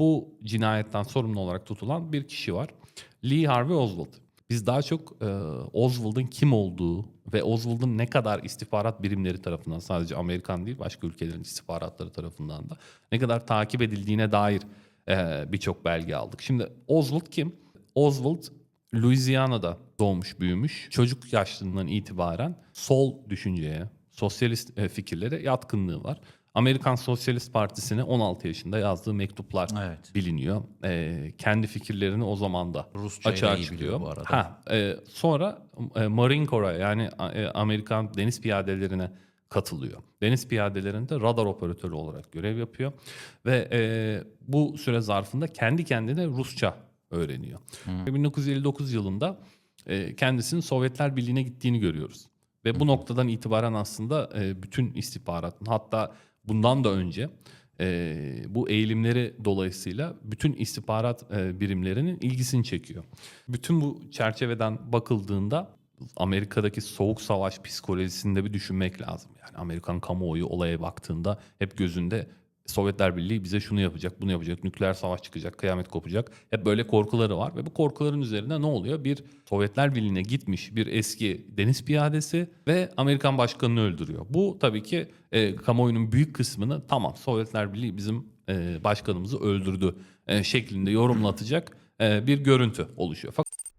Bu cinayetten sorumlu olarak tutulan bir kişi var. Lee Harvey Oswald. Biz daha çok e, Oswald'ın kim olduğu ve Oswald'ın ne kadar istihbarat birimleri tarafından sadece Amerikan değil başka ülkelerin istihbaratları tarafından da ne kadar takip edildiğine dair e, birçok belge aldık. Şimdi Oswald kim? Oswald Louisiana'da doğmuş büyümüş. Çocuk yaşlılığından itibaren sol düşünceye, sosyalist e, fikirlere yatkınlığı var. Amerikan Sosyalist Partisi'ne 16 yaşında yazdığı mektuplar Evet. biliniyor. E, kendi fikirlerini o zaman da Rusça ile açığa çıkıyor. bu arada. Ha, e, sonra e, Marine Corps'a yani e, Amerikan deniz piyadelerine katılıyor. Deniz piyadelerinde radar operatörü olarak görev yapıyor ve e, bu süre zarfında kendi kendine Rusça öğreniyor. Ve 1959 yılında e, kendisinin Sovyetler Birliği'ne gittiğini görüyoruz. Ve bu noktadan itibaren aslında e, bütün istihbaratın hatta bundan da önce e, bu eğilimleri dolayısıyla bütün istihbarat e, birimlerinin ilgisini çekiyor. Bütün bu çerçeveden bakıldığında Amerika'daki soğuk savaş psikolojisinde bir düşünmek lazım. Yani Amerikan kamuoyu olaya baktığında hep gözünde Sovyetler Birliği bize şunu yapacak, bunu yapacak, nükleer savaş çıkacak, kıyamet kopacak. Hep böyle korkuları var ve bu korkuların üzerine ne oluyor? Bir Sovyetler Birliği'ne gitmiş bir eski deniz piyadesi ve Amerikan başkanını öldürüyor. Bu tabii ki e, kamuoyunun büyük kısmını tamam Sovyetler Birliği bizim e, başkanımızı öldürdü e, şeklinde yorumlatacak e, bir görüntü oluşuyor. Fakat